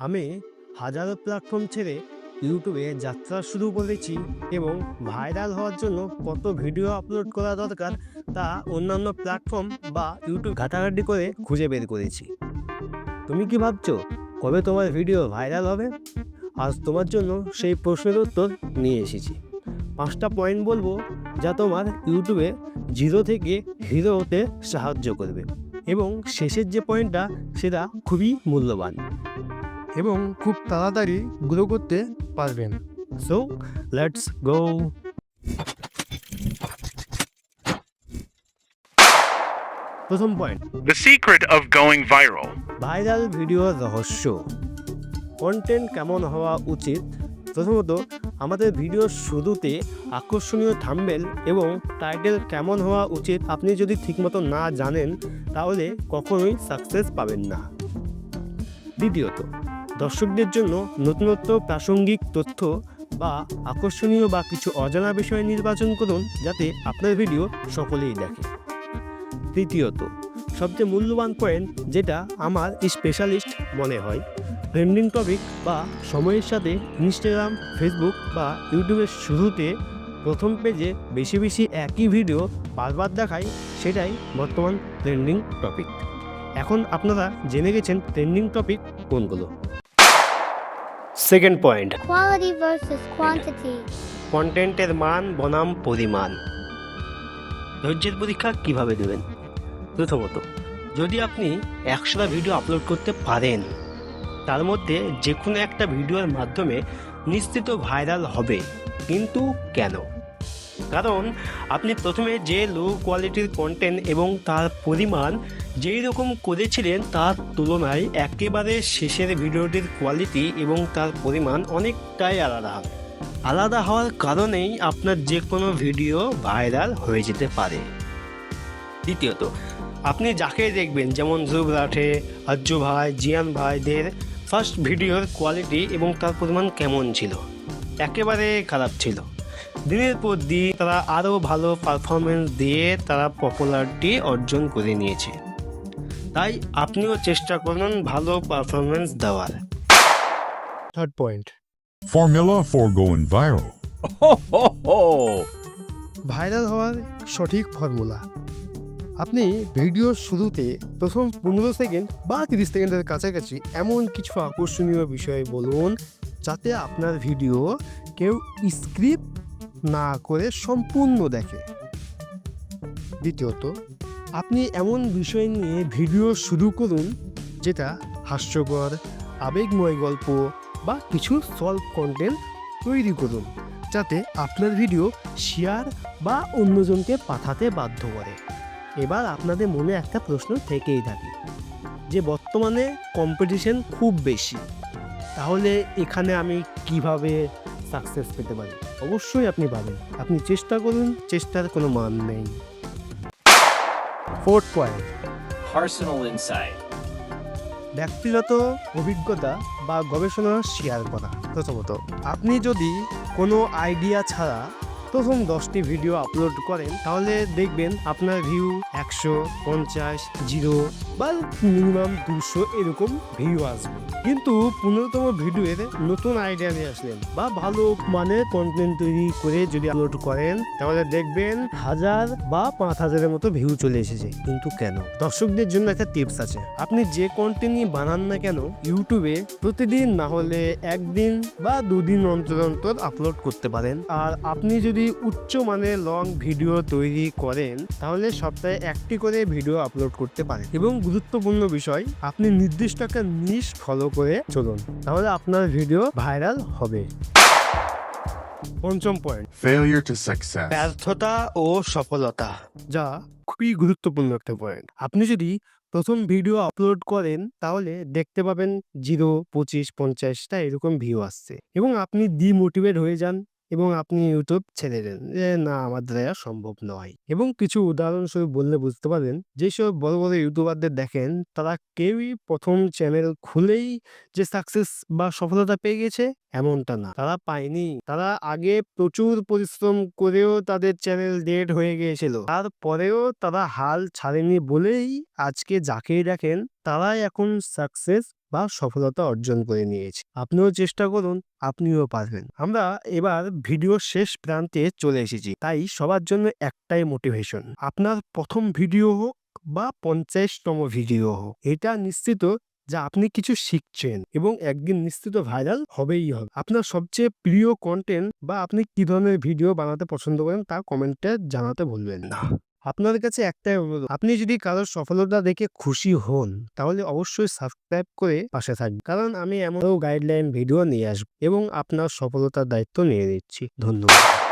আমি হাজারো প্ল্যাটফর্ম ছেড়ে ইউটিউবে যাত্রা শুরু করেছি এবং ভাইরাল হওয়ার জন্য কত ভিডিও আপলোড করা দরকার তা অন্যান্য প্ল্যাটফর্ম বা ইউটিউব ঘাটাঘাটি করে খুঁজে বের করেছি। তুমি কি ভাবছ কবে তোমার ভিডিও ভাইরাল হবে? আজ তোমার জন্য সেই প্রশ্নের উত্তর নিয়ে এসেছি। পাঁচটা পয়েন্ট বলব যা তোমার ইউটিউবে জিরো থেকে হিরো হতে সাহায্য করবে। এবং শেষের যে পয়েন্টটা সেটা খুবই মূল্যবান। এবং খুব তাড়াতাড়ি গ্রো করতে পারবেন। সো লেটস গো প্রথম point The secret of going viral. ভাইরাল ভিডিওর রহস্য। কন্টেন্ট কেমন হওয়া উচিত? প্রথমত আমাদের ভিডিওর শুরুতে আকর্ষণীয় থাম্বেল এবং টাইটেল কেমন হওয়া উচিত আপনি যদি ঠিকমতো না জানেন তাহলে কখনোই সাকসেস পাবেন না। দ্বিতীয়ত দর্শকদের জন্য নতুনত্ব, প্রাসঙ্গিক তথ্য বা আকর্ষণীয় বা কিছু অজানা বিষয় নির্বাচন করুন যাতে আপনার ভিডিও সকলেই দেখে। তৃতীয়ত, সবচেয়ে মূল্যবান পয়েন্ট যেটা আমার স্পেশালিস্ট মনে হয় ট্রেন্ডিং টপিক বা সময়ের সাথে ইনস্টাগ্রাম ফেসবুক বা ইউটিউবের শুরুতে প্রথম পেজে বেশি বেশি একই ভিডিও বারবার দেখায় সেটাই বর্তমান ট্রেন্ডিং টপিক এখন আপনারা জেনে গেছেন ট্রেন্ডিং টপিক কোনগুলো? Second point quality versus quantity কন্টেন্টের মান বনাম পরিমাণ। ধৈর্যের পরীক্ষা কীভাবে দেবেন? প্রথমত যদি আপনি একশোটা ভিডিও আপলোড করতে পারেন তার মধ্যে যে কোনো একটা ভিডিওর মাধ্যমে নিশ্চিত ভাইরাল হবে। কিন্তু কেন? কারণ আপনি প্রথমে যে লো কোয়ালিটির কন্টেন্ট এবং তার পরিমাণ যেই রকম করেছিলেন তার তুলনায় একেবারে শেষের ভিডিওটির কোয়ালিটি এবং তার পরিমাণ অনেকটাই আলাদা। হবে আলাদা হওয়ার কারণেই আপনার যে কোনো ভিডিও ভাইরাল হয়ে যেতে পারে। দ্বিতীয়ত, আপনি যাকে দেখবেন, যেমন ধ্রুব রাঠে আজ্জু ভাই, জিয়ান ভাইদের ফার্স্ট ভিডিওর কোয়ালিটি এবং তার পরিমাণ কেমন ছিল? একেবারে খারাপ ছিল। দিনের পর দিন তারা আরও ভালো পারফরমেন্স দিয়ে তারা পপুলারিটি অর্জন করে নিয়েছে। তাই আপনিও চেষ্টা করুন ভালো পারফরমেন্স দেওয়ার। Third point Formula for going viral. ভাইরাল হওয়ার সঠিক ফর্মুলা আপনি ভিডিওর শুরুতে প্রথম পনেরো সেকেন্ড বা তিরিশ সেকেন্ডের কাছাকাছি এমন কিছু আকর্ষণীয় বিষয় বলুন যাতে আপনার ভিডিও কেউ স্ক্রিপ্ট না করে সম্পূর্ণ দেখে। দ্বিতীয়ত, আপনি এমন বিষয় নিয়ে ভিডিও শুরু করুন যেটা হাস্যকর, আবেগময় গল্প বা কিছু সলভ কন্টেন্ট তৈরি করুন, যাতে আপনার ভিডিও শেয়ার বা অন্যজনকে পাঠাতে বাধ্য করে। এবার আপনাদের মনে একটা প্রশ্ন থেকেই থাকে, যে বর্তমানে কম্পিটিশন খুব বেশি, তাহলে এখানে আমি কীভাবে সাকসেস পেতে পারি? অবশ্যই আপনি পাবেন। আপনি চেষ্টা করুন চেষ্টার কোনো মান নেই। Fourth point Personal insight. ব্যক্তিগত অভিজ্ঞতা বা গবেষণা শেয়ার করা। প্রথমত আপনি যদি কোনো আইডিয়া ছাড়া প্রথম দশটি ভিডিও আপলোড করেন তাহলে দেখবেন আপনার ভিউ একশো পঞ্চাশ জিরো বা মিনিমাম দুশো এরকম ভিউ আসবে। কিন্তু পনেরোতম ভিডিওতে নতুন আইডিয়া নিয়ে আসলেন বা ভালো মানের কন্টেন্ট তৈরি করে যদি আপলোড করেন, তাহলে দেখবেন হাজার বা পাঁচ হাজারের মতো ভিউ চলে এসেছে। কিন্তু কেন? দর্শকদের জন্য একটা টিপস আছে। আপনি যে কন্টেন্ট বানান না কেন ইউটিউবে প্রতিদিন না হলে একদিন বা দুদিন অন্তর অন্তর আপলোড করতে পারেন। আর আপনি যদি উচ্চ মানের লং ভিডিও তৈরি করেন, তাহলে সপ্তাহে একটি করে ভিডিও আপলোড করতে পারেন। এবং গুরুত্বপূর্ণ বিষয় আপনি নির্দিষ্ট একটা নিশ ফলো করে চলুন। তাহলে আপনার ভিডিও ভাইরাল হবে। পঞ্চম পয়েন্ট Failure to success. ব্যর্থতা ও সফলতা। যা খুবই গুরুত্বপূর্ণ একটা পয়েন্ট আপনি যদি প্রথম ভিডিও আপলোড করেন তাহলে দেখতে পাবেন জিরো পঁচিশ পঞ্চাশটা এরকম ভিউ আসছে। এবং আপনি ডিমোটিভেট হয়ে যান এবং আপনি ইউটিউব ছেড়ে দেন যে, না আমার দ্বারা সম্ভব নয়। এবং কিছু উদাহরণস্বরূপ বললে বুঝতে পারেন, যেসব বড় বড় ইউটিউবারদের দেখেন, তারা কেউই প্রথম চ্যানেল খুলেই যে সাকসেস বা সফলতা পেয়ে গেছে এমনটা না। তারা পায়নি। তারা আগে প্রচুর পরিশ্রম করেও তাদের চ্যানেল ডেড হয়ে গিয়েছিল। তারপরেও তারা হাল ছাড়েনি বলেই আজকে যাকেই দেখেন, তারাই এখন সাকসেস বা সফলতা অর্জন করে নিয়েছে। আপনিও চেষ্টা করুন, আপনিও পারবেন। আমরা এবার ভিডিওর শেষ প্রান্তে চলে এসেছি। তাই সবার জন্য একটাই মোটিভেশন আপনার প্রথম ভিডিও হোক বা পঞ্চাশতম ভিডিও হোক, এটা নিশ্চিত যে আপনি কিছু শিখছেন এবং একদিন নিশ্চিত ভাইরাল হবেই হবে। আপনার সবচেয়ে প্রিয় কন্টেন্ট বা আপনি কি ধরনের ভিডিও বানাতে পছন্দ করেন তা কমেন্টে জানাতে ভুলবেন না। আপনার কাছে একটাই অনুরোধ, আপনি যদি কারোর সফলতা দেখে খুশি হন, তাহলে অবশ্যই সাবস্ক্রাইব করে পাশে থাকবেন। কারণ আমি এমন গাইডলাইন ভিডিও নিয়ে আসব এবং আপনার সফলতার দায়িত্ব নিয়ে নিচ্ছি। ধন্যবাদ।